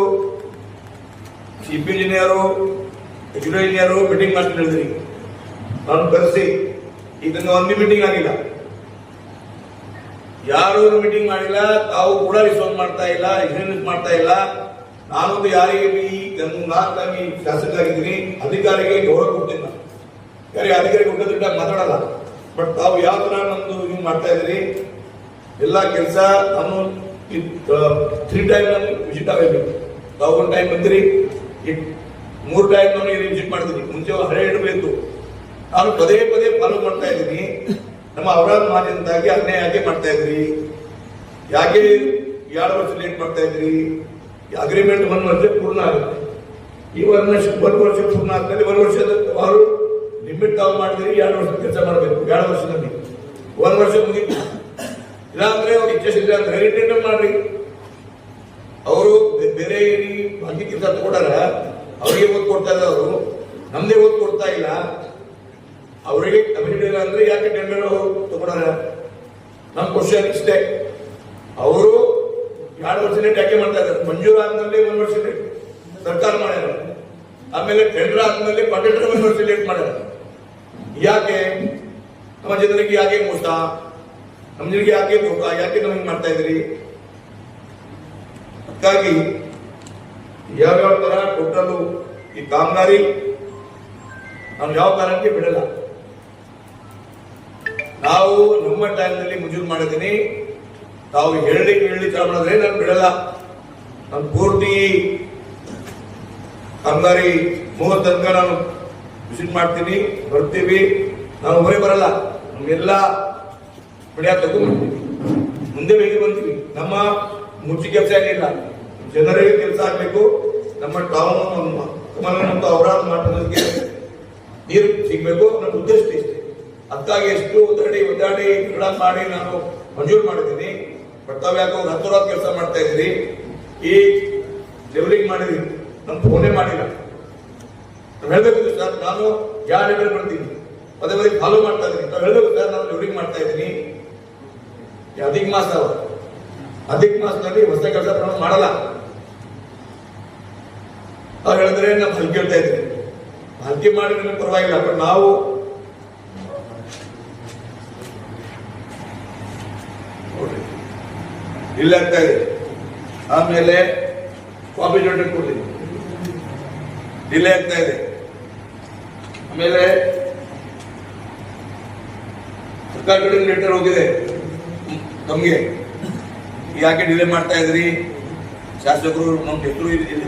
chief engineer engineer meeting ಮಾಡ್ತೀನಿ ಹೇಳಿದ್ರಿ ನಾನು ಕರೆಸಿ ಇದನ್ನ ಒಂದು ಮೀಟಿಂಗ್ ಆಗಿಲ್ಲ. ಯಾರು ಮೀಟಿಂಗ್ ಮಾಡಿಲ್ಲ, ತಾವು ಕೂಡ ರಿಸ್ಪಾನ್ಸ್ ಮಾಡ್ತಾ ಇಲ್ಲ ಎಕ್ಸ್ಪೀರಿಯನ್ಸ್ ಮಾಡ್ತಾ ಇಲ್ಲ. ನಾನೊಂದು ಯಾರಿಗೆ ಈ ನಾಲ್ಕಾಗಿ ಶಾಸಕರಾಗಿದ್ದೀನಿ, ಅಧಿಕಾರಿಗೆ ಗೌರವ ಕೊಡ್ತೀನಿ ನಾನು. ಯಾರಿಗೆ ಅಧಿಕಾರಿ ಕೊಟ್ಟಿದ್ದ ಮಾತಾಡಲ್ಲ. ಬಟ್ ತಾವು ಯಾವ ತರ ನಮ್ದು ಹಿಂಗ್ ಮಾಡ್ತಾ ಇದ್ರಿ? ಎಲ್ಲ ಕೆಲಸ ನಾನು ತ್ರೀ ಟೈಮ್ ನಾನು ವಿಸಿಟ್ ಆಗಬೇಕು. ತಾವು ಒಂದು ಟೈಮ್ ಬಂದಿರಿ ಮೂರು ಟೈಮ್ ನಾನು ವಿಸಿಟ್ ಮಾಡ್ತೀನಿ. ಮುಂಚೆ ಹಳೆ ಇಡಬೇಕು ನಾನು ಪದೇ ಪದೇ ಫಾಲೋ ಮಾಡ್ತಾ ಇದ್ದೀನಿ. ನಮ್ಮ ಅವರಾಧ ಮಾಧ್ಯಮದಾಗಿ ಅನ್ಯಾಯ ಯಾಕೆ ಮಾಡ್ತಾ ಇದ್ರಿ? ಯಾಕೆ ಎರಡು ವರ್ಷ ಲೇಟ್ ಮಾಡ್ತಾ ಇದ್ರಿ? ಅಗ್ರಿಮೆಂಟ್ ಒಂದು ವರ್ಷ ಪೂರ್ಣ ಆಗುತ್ತೆ. ಈ ಒಂದು ವರ್ಷ ಒಂದು ವರ್ಷ ಪೂರ್ಣ ಆದ್ಮೇಲೆ ಒಂದು ವರ್ಷದ ಅವರು ಲಿಮಿಟ್ ತಾವು ಮಾಡಿದ್ರಿ, ಎರಡು ವರ್ಷ ಕೆಲಸ ಮಾಡಬೇಕು, ಎರಡು ವರ್ಷದಲ್ಲಿ. ಒಂದು ವರ್ಷ ಮುಗಿತು. ಇಲ್ಲಾಂದ್ರೆ ಅವ್ರು ಇಚ್ಛೆ ಅಂದ್ರೆ ಟೆಂಡರ್ ಮಾಡ್ರಿ. ಅವರು ಬೇರೆ ಬಾಕಿ ಕೆಲಸ ತಗೊಂಡಾರ, ಅವರಿಗೆ ಓದ್ ಕೊಡ್ತಾ ಇಲ್ಲ ಅವರು. ನಮ್ದೇ ಓದ್ ಕೊಡ್ತಾ ಇಲ್ಲ. ಅವರಿಗೆ ಕಮಿಟಿ ಅಂದ್ರೆ ಯಾಕೆ ಟೆಂಡರ್ ತಗೊಂಡಾರ? ನಮ್ಮ ಕ್ವಶನ್ ಇಷ್ಟೇ. ಅವರು ಎರಡು ವರ್ಷ ಟ್ಯಾಕೆ ಯಾಕೆ ಮಾಡ್ತಾ ಇದ್ದಾರೆ. ಮಂಜೂರು ಆದ್ಮೇಲೆ ಒಂದು ವರ್ಷ ಸರ್ಕಾರ ಮಾಡ್ಯಾರ. ಆಮೇಲೆ ಟೆಂಡರ್ ಆದ್ಮೇಲೆ ವರ್ಷ ಲೇಟ್ ಮಾಡ್ಯಾರ. ಯಾಕೆ? ನಮ್ಮ ಜನರಿಗೆ ಯಾಕೆ ಮೋಸ? ನಮ್ಮ ಜನರಿಗೆ ಯಾಕೆ ಮೋಸ ಯಾಕೆ ನಮಗೆ ಮಾಡ್ತಾ ಇದ್ರಿ ಅದಕ್ಕಾಗಿ ಯಾವ್ಯಾವ ತರ ಟೋಟಲು ಈ ಕಾಮಗಾರಿ ನಾವು ಯಾವ ಕಾರಣಕ್ಕೆ ಬಿಡಲ್ಲ. ನಾವು ನಮ್ಮ ಟೈಮ್ನಲ್ಲಿ ಮಂಜೂರು ಮಾಡಿದ್ದೀನಿ. ತಾವು ಹೇಳಿ ಹೇಳಿ ತರ ಮಾಡಿದ್ರೆ ನಾನು ಬಿಡಲ್ಲ. ನಾನು ಪೂರ್ತಿ ಕಾಮಗಾರಿ ಮೂವತ್ತನಕ ತನಕ ನಾನು ವಿಸಿಟ್ ಮಾಡ್ತೀನಿ, ಬರ್ತೀವಿ. ನಾವು ಹೊರಗೆ ಬರಲ್ಲ. ನಮಗೆಲ್ಲ ಬಿಡಿಯಾಗ ತಗೊಂಡ್ಬಿಡ್ತೀವಿ ಮುಂದೆ ಬೇಗ ಬಂತೀವಿ ನಮ್ಮ ಮುಚ್ಚಿ ಕೆಲಸ ಏನಿಲ್ಲ. ಜನರಿಗೆ ಕೆಲಸ ಆಗಬೇಕು. ನಮ್ಮ ಟೌನ್ ನಮ್ಮ ಕಮಲ ಮತ್ತು ಮಾಡೋದಕ್ಕೆ ನೀರು ಸಿಗ್ಬೇಕು ನನ್ನ ಉದ್ದೇಶ ಇಷ್ಟೇ. ಅದಕ್ಕಾಗಿ ಎಷ್ಟು ಒದ್ದಾಡಿ ಒದ್ದಾಡಿ ಗಿಡ ಮಾಡಿ ನಾನು ಮಂಜೂರು ಮಾಡಿದ್ದೀನಿ. ಬರ್ತಾವ ಯಾಕೋ ಹತ್ತು ಕೆಲಸ ಮಾಡ್ತಾ ಇದ್ದೀರಿ. ಈ ಲೆವೆಲಿಂಗ್ ಮಾಡಿದ್ರಿ ನಮ್ಮ ಫೋನೇ ಮಾಡಿಲ್ಲ. ಸರ್ ನಾನು ಯಾವ ಲೆವೆಲ್ ಮಾಡ್ತೀನಿ ಪದೇ ಪದೇ ಫಾಲೋ ಮಾಡ್ತಾ ಇದ್ದೀನಿ. ನಾವು ಹೇಳ್ಬೇಕು ಸರ್ ನಾನು ಲೆವೆಲಿಂಗ್ ಮಾಡ್ತಾ ಇದ್ದೀನಿ. ಅಧಿಕ ಮಾಸ ಅಧಿಕ ಮಾಸದಲ್ಲಿ ಹೊಸ ಕೆಲಸ ನಾವು ಮಾಡಲ್ಲ. ಅವ್ರು ಹೇಳಿದ್ರೆ ನಾವು ಹಲ್ಕೆ ಹೇಳ್ತಾ ಇದ್ದೀನಿ ಹಲ್ಕೆ ಮಾಡಿದ್ರೆ ಪರವಾಗಿಲ್ಲ, ಬಟ್ ನಾವು ಇಲ್ಲ ಆಗ್ತಾ ಇದೆ ಆಮೇಲೆ ಕಾಪಿ ಜೊತೆ ಕೊಡ್ತೀನಿ. ಡಿಲೇ ಆಗ್ತಾ ಇದೆ ಆಮೇಲೆ ಸರ್ಕಾರ ಲೆಟರ್ ಹೋಗಿದೆ. ನಮಗೆ. ಯಾಕೆ ಡಿಲೇ ಮಾಡ್ತಾ ಇದ್ರಿ? ಶಾಸಕರು ನಮ್ಮ ಹೆಸರು ಇದ್ದಿಲ್ಲ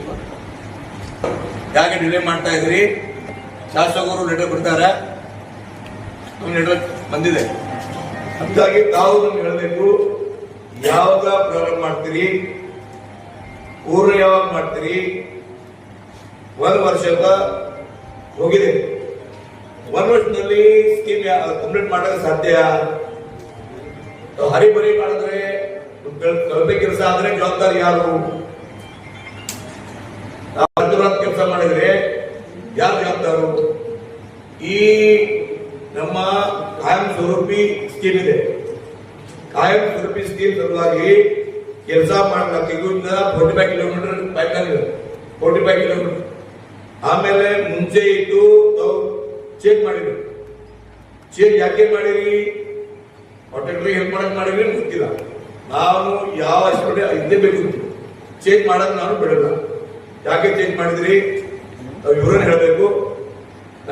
ಯಾಕೆ ಡಿಲೇ ಮಾಡ್ತಾ ಇದ್ರಿ? ಶಾಸಕರು ಲೆಟರ್ ಬಿಡ್ತಾರೆ ಲೆಟರ್ ಬಂದಿದೆ. ಹಾಗಾಗಿ ತಾವು ಹೇಳಬೇಕು, ಯಾವಾಗ ಪ್ರಾರಂಭ ಮಾಡ್ತೀರಿ? ಪೂರ್ಣ ಯಾವಾಗ ಮಾಡ್ತೀರಿ? ಒಂದು ವರ್ಷದ ಹೋಗಿದೆ. ಒಂದು ವರ್ಷದಲ್ಲಿ ಸ್ಕೀಮ್ ಕಂಪ್ಲೀಟ್ ಮಾಡೋಕೆ ಸಾಧ್ಯ? ಹರಿಬರಿ ಮಾಡಿದ್ರೆ ಕಳಪೆ ಕೆಲಸ ಆದ್ರೆ ಜವಾಬ್ದಾರಿ ಯಾರು? ಕೆಲಸ ಮಾಡಿದ್ರೆ ಯಾರು ಜವಾಬ್ದಾರು? ಈ ನಮ್ಮ ಕಾಯಂ ಸ್ವರೂಪಿ ಸ್ಕೀಮ್ ಇದೆ. ಕಾಯಂ ಸ್ವರೂಪಿ ಸ್ಕೀಮ್ ಸಲುವಾಗಿ ಕೆಲಸ ಮಾಡಿದ ಇಲ್ಲಿಂದ forty five kilometer pipe forty five kilometer ಆಮೇಲೆ ಮುಂಚೆ ಇದ್ದು ಚೇಕ್ ಮಾಡಿದ್ರು ಚೇಕ್ ಯಾಕೆ ಮಾಡಿರಿ? ಕಾಂಟ್ರಾಕ್ಟರ್ ಹೆಲ್ಪ್ ಮಾಡಕ್ ಮಾಡಿರಿ ಗೊತ್ತಿಲ್ಲ. ನಾನು ಯಾವ ಅಷ್ಟೇ ಇದ್ದೇ ಬೇಕು ಚೇಂಜ್ ಮಾಡಕ್ ನಾನು ಬಿಡಲ್ಲ. ಯಾಕೆ ಚೇಂಜ್ ಮಾಡಿದ್ರಿ? ನಾವು ಇವ್ರನ್ನ ಹೇಳಬೇಕು.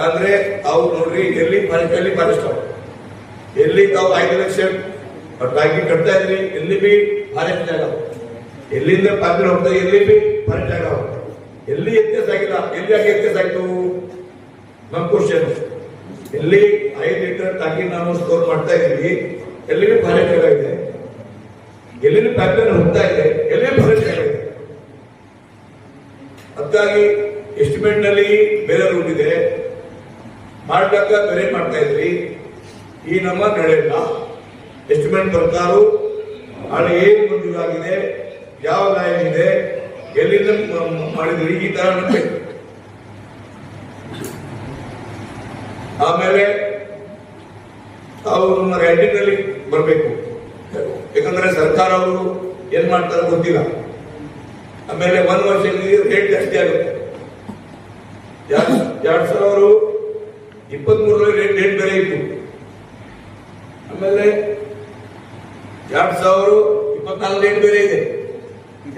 ಅಂದ್ರೆ ಅವ್ರು ನೋಡ್ರಿ, ಎಲ್ಲಿ ಎಲ್ಲಿ ಫಾರೆಸ್ಟ್ ಎಲ್ಲಿ ತಾವು ಐದು ಲಕ್ಷ ಬಾಕಿ ಕಟ್ತಾ ಇದ್ರಿ, ಎಲ್ಲಿ ಬಿ ಫಾರೆಸ್ಟ್ ಜಾಗ ಎಲ್ಲಿಂದ ಪಾತ್ರ ಹೋಗ್ತಾ ಎಲ್ಲಿ ಬಿ ಫಾರೆಸ್ಟ್ ಜಾಗ ಎಲ್ಲಿ ವ್ಯತ್ಯಾಸ ಆಗಿಲ್ಲ ಎಲ್ಲಿ ಯಾಕೆ ವ್ಯತ್ಯಾಸ ಆಯ್ತು ನಮ್ ಕ್ವಶನ್ ಎಲ್ಲಿ ಐದು ಲೀಟರ್ ಟಾಕಿ ನಾವು ಸ್ಟೋರ್ ಮಾಡ್ತಾ ಇದೀವಿ ಎಲ್ಲಿ ಬಿ ಫಾರೆಸ್ಟ್ ಜಾಗ ಇದೆ? ಎಲ್ಲಿ ಪ್ಯಾಕ್ಟರ್ ಹೋಗ್ತಾ ಇದೆ ಎಲ್ಲಿ ಜಾಗ ಇದೆ? ಅದಕ್ಕಾಗಿ ಎಸ್ಟಿಮೇಟ್ನಲ್ಲಿ ಬೇರೆ ರೂಟ್ ಇದೆ. ಮಾಡ್ಲಕ್ಕ ಬೇರೆ ಮಾಡ್ತಾ ಇದ್ರಿ. ಈ ನಮ್ಮ ನಡೆಯಲ್ಲ. ಎಸ್ಟಿಮೇಟ್ ಪ್ರಕಾರ ಅಲ್ಲಿ ಏನು ಮಂಜೂರಾಗಿದೆ, ಯಾವ ಲಾಯ ಇದೆ, ಎಲ್ಲಿಂದ ಮಾಡಿದ್ರಿ ಈ ತರ ಆಮೇಲೆ ತಾವು ನಮ್ಮ ರ್ಯಾಂಕಿಂಗ್ನಲ್ಲಿ ಬರಬೇಕು. ಯಾಕಂದ್ರೆ ಸರ್ಕಾರ ಅವರು ಏನ್ ಮಾಡ್ತಾರೆ ಗೊತ್ತಿಲ್ಲ. ಆಮೇಲೆ ಒಂದು ವರ್ಷದಲ್ಲಿ ರೇಟ್ ಜಾಸ್ತಿ ಆಗುತ್ತೆ. ಎರಡ್ ಸಾವಿರ ಇಪ್ಪತ್ತ್ ಮೂರರಲ್ಲಿ ರೇಟ್ ಬೇರೆ ಇತ್ತು. ಆಮೇಲೆ ಎರಡ್ ಸಾವಿರ ಇಪ್ಪತ್ನಾಲ್ಕು ರೇಟ್ ಬೇರೆ ಇದೆ.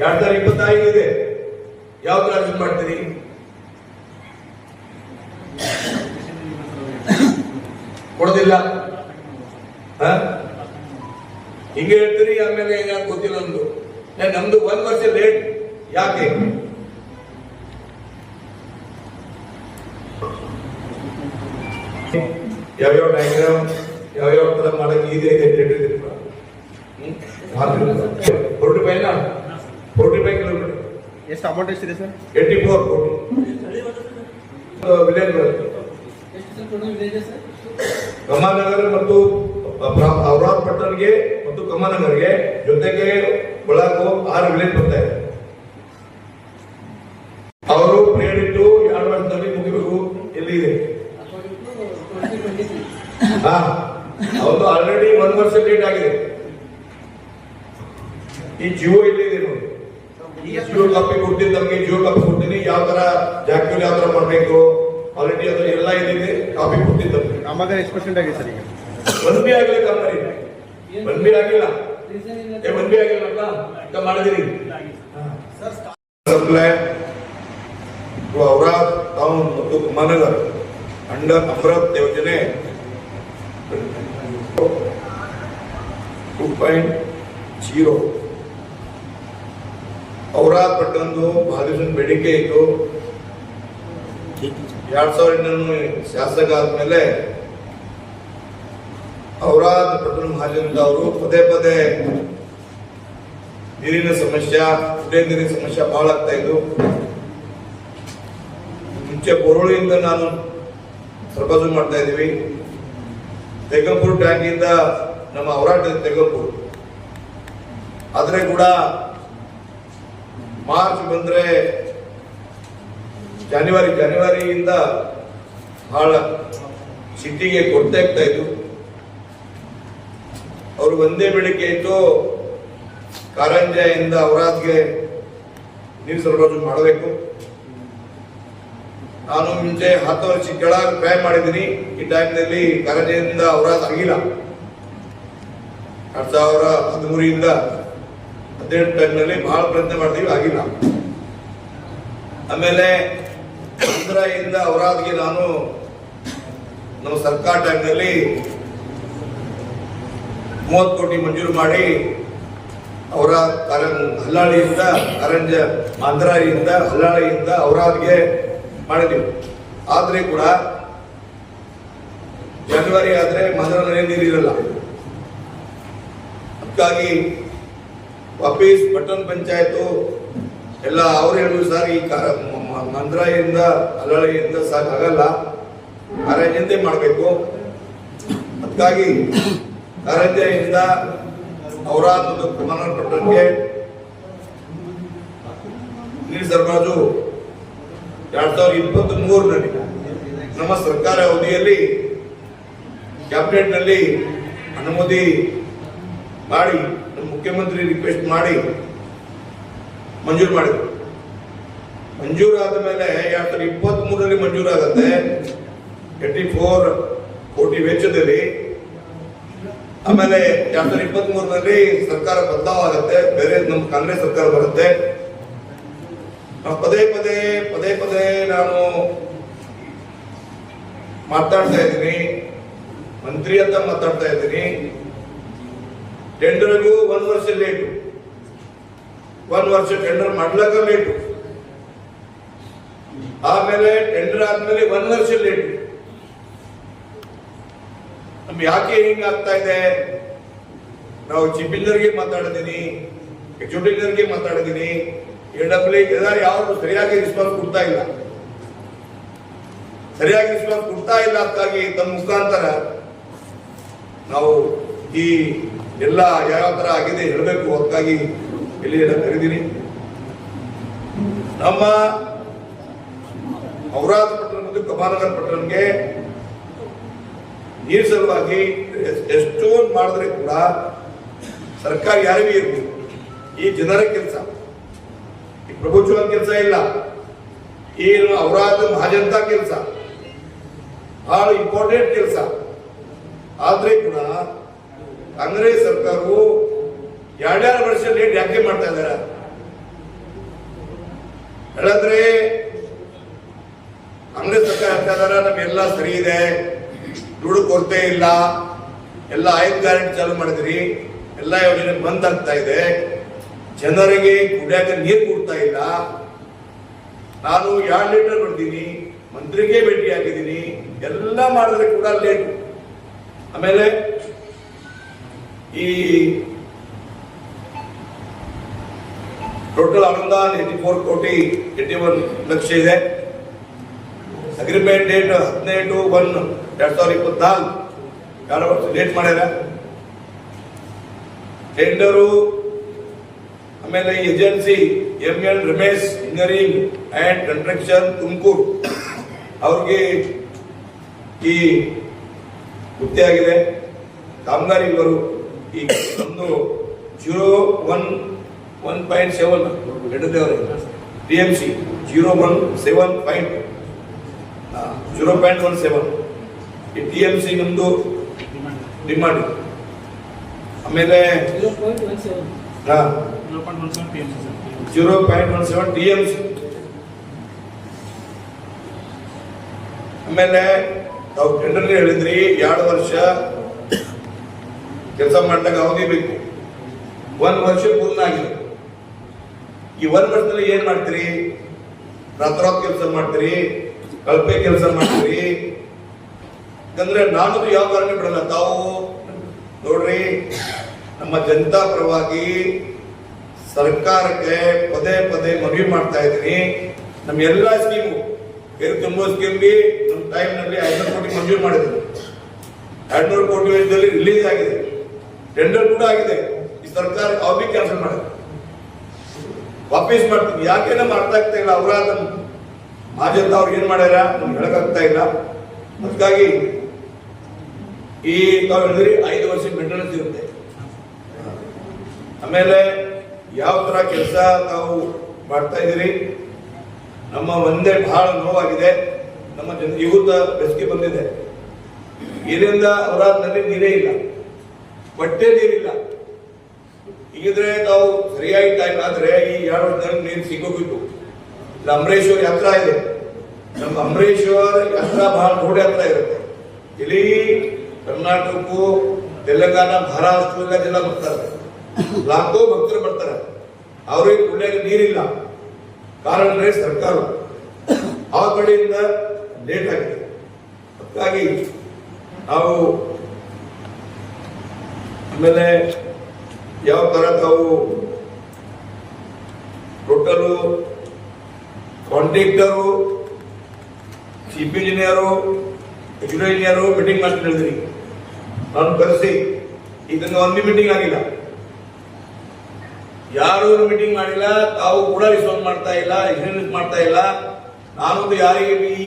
ಎರಡ್ ಸಾವಿರದ ಇಪ್ಪತ್ತೈದು ಇದೆ? ಯಾವ್ದು ರಾಜ್ಯ ಮಾಡ್ತೀರಿ? ಕೊಡೋದಿಲ್ಲ? ಹಿಂಗೆ ಹೇಳ್ತೀರಿ ಆಮೇಲೆ ಏನಾದ್ರು ಗೊತ್ತಿಲ್ಲ ಒಂದು ನಮ್ದು ಒಂದ್ ವರ್ಷ ಲೇಟ್ ಯಾಕೆ? ಯಾವ್ಯಾವ ಡಯಾಗ್ರಾಮ್ ಯಾವ್ಯಾವ ತರ ಮಾಡಕ್ಕೆ ಇದೆ ಇದೆ forty five forty five kilometer ಎಷ್ಟು ಅಮೌಂಟ್ ಎಷ್ಟಿದೆ sir? Eighty four village Kamanagar ಮತ್ತು ಔರಾದ್ ಪಟ್ಟಣಗೆ ಮತ್ತು ಕಮಾನಗರ್ಗೆ ಜೊತೆಗೆ ಬಳಕು ಆರು ವಿಲೇಜ್ ಬರ್ತಾ ಇದೆ. ಅವರು ಪ್ರೇರಿಟ್ಟು ಇಟ್ಟು ಎರಡು ವರ್ಷದಲ್ಲಿ ಮುಗಿಬೇಕು. ಎಲ್ಲಿ ಇದೆ? ಹಾ ಅವ್ರದ್ದು ಆಲ್ರೆಡಿ ಒಂದ್ ವರ್ಷ ಲೇಟ್ ಆಗಿದೆ. ಈ ಜಿಯೋ ಎಲ್ಲಿದೆ ನೋಡಿ. ಜಿಯೋ ಕಾಪಿ ಕೊಡ್ತೀನಿ ನಮಗೆ ಜಿಯೋ ಕಾಪಿ ಕೊಡ್ತೀನಿ ಯಾವ ತರ ಜಾಕ್ಯೂಲ್ ಯಾವ ತರ ಮಾಡಬೇಕು? ಕ್ವಾಲಿಟಿ ಅದು ಎಲ್ಲ ಇದಿದೆ ಕಾಪಿ ಕೊಡ್ತೀನಿ ನಮ್ಮದೇ ಎಷ್ಟು ಪರ್ಸೆಂಟ್ ಆಗಿದೆ ಸರ್ ಈಗ. ಒನ್ ಬಿ ಆಗಿಲ್ಲ ಕಾಮರಿ ಒನ್ ಬಿ ಆಗಿಲ್ಲ? A one B ಆಗಿಲ್ಲಪ್ಪ. ಈಗ ಮಾಡಿದಿರಿ? ಸಪ್ಲೈ ಔರಾದ್ ಟೌನ್ ಮತ್ತು ಕುಮಾರನಗರ್. ಅಂಡರ್ ಅಮೃತ್ ಯೋಜನೆ. ಟೂ ಪಾಯಿಂಟ್ ಜೀರೋ ಅವರಾದ ಪಟ್ಟಣದ್ದು ಬಹಳ ಬೇಡಿಕೆ ಇತ್ತು. ಎರಡ್ ಸಾವಿರದ ಶಾಸಕ ಆದ್ಮೇಲೆ ಔರಾದ್ ಪಟ್ಟಣ ಮಹಾಜನದ ಅವರು ಪದೇ ಪದೇ ನೀರಿನ ಸಮಸ್ಯೆ, ಕುಡಿಯ ನೀರಿನ ಸಮಸ್ಯೆ ಬಹಳ ಆಗ್ತಾ ಇದ್ದು ಮುಂಚೆ ಬೊರೋಳಿಯಿಂದ ನಾನು ಸರಬರಾಜು ಮಾಡ್ತಾ ಇದ್ದೀವಿ. ತೆಗಂಪುರ್ ಟ್ಯಾಂಕ್ ಇಂದ ನಮ್ಮ ಹೋರಾಟ ತೆಗಂಪುರ್ ಆದ್ರೆ ಕೂಡ ಮಾರ್ಚ್ ಬಂದ್ರೆ ಜಾನ್ವರಿ ಜಾನ್ವರಿಯಿಂದ ಬಹಳ ಸಿಟ್ಟಿಗೆ ಕೊಡ್ತಾ ಇತ್ತು ಅವರು ಒಂದೇ ಬೆಳಿಗ್ಗೆ ಇತ್ತು ಕಾರಂಜೆಯಿಂದ ಅವರಾಜ್ಗೆ ನೀರು ಸರಬರಾಜು ಮಾಡಬೇಕು. ನಾನು ಮುಂಚೆ ಹತ್ತು ವರ್ಷ ಕೆಳಗೆ ಟ್ರೈ ಮಾಡಿದ್ದೀನಿ. ಈ ಟೈಮ್ನಲ್ಲಿ ಕಾರಂಜೆಯಿಂದ ಅವರಾಜ್ ಆಗಿಲ್ಲ. ಎರಡ್ ಸಾವಿರ ಹದಿಮೂರಿಂದ ಹದಿನೆಂಟು ಟೈಮ್ನಲ್ಲಿ ಬಹಳ ಪ್ರಯತ್ನ ಮಾಡ್ತೀವಿ, ಆಗಿಲ್ಲ. ಆಮೇಲೆ ಆಂಧ್ರದಿಂದ ಅವರಾದ್ಗೆ ನಾನು ನಮ್ಮ ಸರ್ಕಾರ ಟೈಮ್ನಲ್ಲಿ ಮೂವತ್ತು ಕೋಟಿ ಮಂಜೂರು ಮಾಡಿ ಅವರ ಹಲ್ಲಾಳಿಯಿಂದ ಕರಂಜ ಆಂಧ್ರದಿಂದ ಹಲ್ಲಾಳಿಯಿಂದ ಅವರಾದ್ಗೆ ಮಾಡಿದ್ದೀವಿ ಆದ್ರೆ ಕೂಡ ಜನವರಿ ಆದ್ರೆ ಮಧುರ ನದಿ ನೀರಿರಲ್ಲ ಅದಕ್ಕಾಗಿ ವಾಪೀಸ್ ಪಟ್ಟಣ ಪಂಚಾಯತು ಎಲ್ಲ ಅವ್ರು ಹೇಳಿದ್ರು, ಸರ್, ಈ ಕಾರ ಮಂದ್ರಾಯಿಂದ ಸಾಕು ಆಗಲ್ಲ. ಕಾರಂಜಿಂದೇ ಮಾಡಬೇಕು. ಅದಕ್ಕಾಗಿ ಕಾರಂಜಿಯಿಂದ ಅವರ ಒಂದು ಕುಮಾರ ಪಟ್ಟಣಕ್ಕೆ ನೀರು ಸರಬರಾಜು ಎರಡ್ ಸಾವಿರದ ಇಪ್ಪತ್ತ್ ಮೂರರಲ್ಲಿ ನಮ್ಮ ಸರ್ಕಾರ ಅವಧಿಯಲ್ಲಿ ಕ್ಯಾಬಿನೆಟ್ನಲ್ಲಿ ಅನುಮತಿ ಮಾಡಿ ಮುಖ್ಯಮಂತ್ರಿ ರಿಕ್ವೆಸ್ಟ್ ಮಾಡಿ ಮಂಜೂರು ಮಾಡಿದ್ರು. ಮಂಜೂರಾದ ಮೇಲೆ ಎರಡ್ ಸಾವಿರದ ಇಪ್ಪತ್ತ್ ಮೂರರಲ್ಲಿ ಮಂಜೂರಾಗತ್ತೆ. ಟ್ವೆಂಟಿ ಫೋರ್ ಕೋಟಿ ವೆಚ್ಚದಲ್ಲಿ. ಆಮೇಲೆ ಎರಡ್ ಸಾವಿರದ ಇಪ್ಪತ್ತ್ ಮೂರರಲ್ಲಿ ಸರ್ಕಾರ ಬದಲಾವ್ ಆಗುತ್ತೆ ಬೇರೆ ನಮ್ಮ ಕಾಂಗ್ರೆಸ್ ಸರ್ಕಾರ ಬರುತ್ತೆ. ನಾವು ಪದೇ ಪದೇ ಪದೇ ಪದೇ ನಾನು ಮಾತಾಡ್ತಾ ಇದ್ದೀನಿ. ಮಂತ್ರಿ ಅಂತ ಮಾತಾಡ್ತಾ ಇದ್ದೀನಿ. ಟೆಂಡರ್ಗೂ ಒಂದ್ ವರ್ಷ ಲೇಟು. ಒಂದ್ ವರ್ಷ ಟೆಂಡರ್ ಮಾಡ್ಲಕ್ಕ ಲೇಟು ಆಮೇಲೆ ಟೆಂಡರ್ ಆದ್ಮೇಲೆ ಒಂದ್ ವರ್ಷ ಲೇಟು ನಮ್ ಯಾಕೆ ಹಿಂಗಾಗ್ತಾ ಇದೆ? ನಾವು ಇಂಜಿನಿಯರ್ಗೆ ಮಾತಾಡಿದೀನಿ ಎಕ್ಸಿಕ್ಯೂಟಿವ್ ಇಂಜಿನಿಯರ್ಗೆ ಮಾತಾಡಿದೀನಿ ಎ ಡಬ್ಲ್ಯೂ ಯಾರು ಸರಿಯಾಗಿ ರಿಸ್ಪಾನ್ಸ್ ಕೊಡ್ತಾ ಇಲ್ಲ. ಸರಿಯಾಗಿ ರಿಸ್ಪಾನ್ಸ್ ಕೊಡ್ತಾ ಇಲ್ಲ ಅಂತಾಗಿ ತಮ್ಮ ಮುಖಾಂತರ ನಾವು ಈ ಎಲ್ಲ ಯಾವ ತರ ಆಗಿದೆ ಹೇಳಬೇಕು, ಅದಕ್ಕಾಗಿ ಇಲ್ಲಿ ಕರೆದೀನಿ ನಮ್ಮ ಔರಾದ್ ಪಟ್ಟಣ ಮತ್ತು ಕಮಾನಗರ್ ಪಟ್ಟಣಕ್ಕೆ ನೀರು ಸಲುವಾಗಿ ಎಷ್ಟೊಂದು ಮಾಡಿದ್ರೆ ಕೂಡ ಸರ್ಕಾರ ಯಾರಿಗೂ ಇರಲಿ ಈ ಜನರ ಕೆಲಸ. ಈ ಪ್ರಭುತ್ವ ಕೆಲಸ ಇಲ್ಲ. ಈ ಅವರಾದ ಮಹಾಜನತಾ ಕೆಲಸ. ಬಹಳ ಇಂಪಾರ್ಟೆಂಟ್ ಕೆಲಸ. ಆದ್ರೆ ಕೂಡ ಕಾಂಗ್ರೆಸ್ ಸರ್ಕಾರವು ಎರಡೆರಡು ವರ್ಷ ಲೇಟ್ ಯಾಕೆ ಮಾಡ್ತಾ ಇದ್ದಾರ? ಹೇಳಿದ್ರೆ, ಕಾಂಗ್ರೆಸ್ ಸರ್ಕಾರ ಹೇಳ್ತಾ ಇದಾರ ನಮ್ಗೆಲ್ಲ ಸರಿ ಇದೆ. ದುಡ್ಡು ಕೊರತೆ ಇಲ್ಲ. ಎಲ್ಲ ಐದು ಗ್ಯಾರಂಟಿ ಚಾಲೂ ಮಾಡಿದ್ರಿ. ಎಲ್ಲ ಯೋಜನೆ ಬಂದ್ ಆಗ್ತಾ ಇದೆ. ಜನರಿಗೆ ಕುಡಿಯಾಕ ನೀರು ಕೊಡ್ತಾ ಇಲ್ಲ. ನಾನು ಎರಡು ಲೀಟರ್ ಕೊಡ್ತೀನಿ. ಮಂತ್ರಿಗೆ ಭೇಟಿ ಆಗಿದ್ದೀನಿ. ಎಲ್ಲ ಮಾಡಿದ್ರೆ ಕೂಡ ಲೇಟ್. ಆಮೇಲೆ ಈ ಟೋಟಲ್ ಅನುದಾನ eighty four crore eighty one lakh ಇದೆ ಅಗ್ರಿಮೆಂಟ್ ಡೇಟ್ ಹದಿನೆಂಟು ಒನ್ ಎರಡ್ ಸಾವಿರದ ಇಪ್ಪತ್ನಾಲ್ಕು. ವರ್ಷ ಡೇಟ್ ಮಾಡ್ಯಾರ? ಟೆಂಡರು ಆಮೇಲೆ agency M N Ramesh engineering and construction Tumakuru. ಅವ್ರಿಗೆ ಈ ಗುತ್ತಿಯಾಗಿದೆ ಕಾಮಗಾರಿಗಳು ಈ ಒಂದು zero one one point seven ರೆಡ್ಡದೇವರಿಗೆ T M C zero one seven point zero point one seven ಈ ಟಿ ಎಂ ಸಿ ನಮ್ಮದು ಡಿಮಾಂಡ್ ಆಮೇಲೆ zero point one seven P M C zero point one seven T M C ಆಮೇಲೆ ನಾವು ಟೆಂಡರ್ಲಿ ಹೇಳಿದ್ರಿ ಎರಡು ವರ್ಷ ಕೆಲಸ ಮಾಡ್ದಾಗ ಅವಧಿ ಬೇಕು. ಒಂದು ವರ್ಷ ಪೂರ್ಣ ಆಗಿದೆ ಈ ಒಂದ್ ವರ್ಷದಲ್ಲಿ ಏನ್ ಮಾಡ್ತೀರಿ? ರಾತ್ರಿ ಕೆಲಸ ಮಾಡ್ತೀರಿ ಕಲ್ಪೆ ಕೆಲಸ ಮಾಡ್ತೀರಿ. ಯಾಕಂದ್ರೆ ನಾನು ಯಾವ ಕಾರಣ ಬಿಡಲ್ಲ, ತಾವು ನೋಡ್ರಿ, ನಮ್ಮ ಜನತಾ ಪರವಾಗಿ ಸರ್ಕಾರಕ್ಕೆ ಪದೇ ಪದೇ ಮನವಿ ಮಾಡ್ತಾ ಇದ್ದೀನಿ. ನಮ್ಮ ಎಲ್ಲಾ ಸ್ಕೀಮು ಬೇರೆ ತುಂಬೋ ಬಿ ನಮ್ಮ ಟೈಮ್ನಲ್ಲಿ ಐನೂರು ಕೋಟಿ ಮಂಜೂರು ಮಾಡಿದ್ರು. ಎರಡ್ನೂರು ಕೋಟಿ ರಿಲೀಸ್ ಆಗಿದೆ. ಟೆಂಡರ್ ಕೂಡ ಆಗಿದೆ. ಈ ಸರ್ಕಾರ ಅವ್ರಿಗೆ ಕ್ಯಾನ್ಸಲ್ ಮಾಡಿದೆ ವಾಪಸ್ ಮಾಡ್ತೀನಿ. ಯಾಕೆ ನಮ್ಮ ಅರ್ಥ ಆಗ್ತಾ ಇಲ್ಲ. ಅವರ ಮಾಜಂತ ಅವ್ರು ಏನ್ ಮಾಡ್ಯಾರ? ನಮ್ಗೆ ಹೇಳಕ್ಕಾಗ್ತಾ ಇಲ್ಲ. ಅದಕ್ಕಾಗಿ ಈ ತಾವು ಹೇಳಿದ್ರಿ ಐದು ವರ್ಷ ಮೇಂಟೆನೆನ್ಸ್ ಇರುತ್ತೆ. ಆಮೇಲೆ ಯಾವ ತರ ಕೆಲಸ ತಾವು ಮಾಡ್ತಾ ಇದ್ದೀರಿ? ನಮ್ಮ ಒಂದೇ ಬಹಳ ನೋವಾಗಿದೆ. ನಮ್ಮ ಜನ ಯುವತ ಬೆಸ್ಗೆ ಬಂದಿದೆ. ಇದರಿಂದ ಅವರಾದ್ನಲ್ಲಿ ನೀರೇ ಇಲ್ಲ. ಬಟ್ಟೆ ನೀರಿಲ್ಲ. ಹೀಗಿದ್ರೆ ತಾವು ಸರಿಯಾಗಿ ಟೈಮ್ ಆದ್ರೆ ಈ ಎರಡು ವರ್ಷದಲ್ಲಿ ನೀರು ಸಿಗೋಗಿತ್ತು ಇಲ್ಲ ಯಾತ್ರ ಇದೆ. ನಮ್ಮ ಅಂಬರೇಶ್ವರ್ ಹತ್ರ ಬಹಳ ದೊಡ್ಡ ಹತ್ರ ಇರುತ್ತೆ. ಇಲ್ಲಿ ಕರ್ನಾಟಕಕ್ಕೂ, ತೆಲಂಗಾಣ, ಮಹಾರಾಷ್ಟ್ರ ಜನ ಬರ್ತಾರೆ. ಲಾಖೋ ಭಕ್ತರು ಬರ್ತಾರೆ. ಅವ್ರಿಗೆ ಕುಡಿಯಾಗ ನೀರಿಲ್ಲ. ಕಾರಣ ಅಂದ್ರೆ ಸರ್ಕಾರ. ಆ ಕಡೆಯಿಂದ ಲೇಟ್ ಆಗಿದೆ. ಅದಕ್ಕಾಗಿ ನಾವು ಆಮೇಲೆ ಯಾವ ತರ ತಾವು total contractor CP engineer executive engineer meeting ಮಾಡ್ತೀನಿ ಹೇಳಿದ್ರಿ. ನಾನು ಕರೆಸಿ ಇದನ್ನ ಒಂದು ಮೀಟಿಂಗ್ ಆಗಿಲ್ಲ. ಯಾರು ಮೀಟಿಂಗ್ ಮಾಡಿಲ್ಲ. ತಾವು ಕೂಡ ರಿಸ್ಪಾನ್ಸ್ ಮಾಡ್ತಾ ಇಲ್ಲ ಎಕ್ಸ್ಪೀರಿಯನ್ಸ್ ಮಾಡ್ತಾ ಇಲ್ಲ. ನಾನೊಂದು ಯಾರಿಗೆ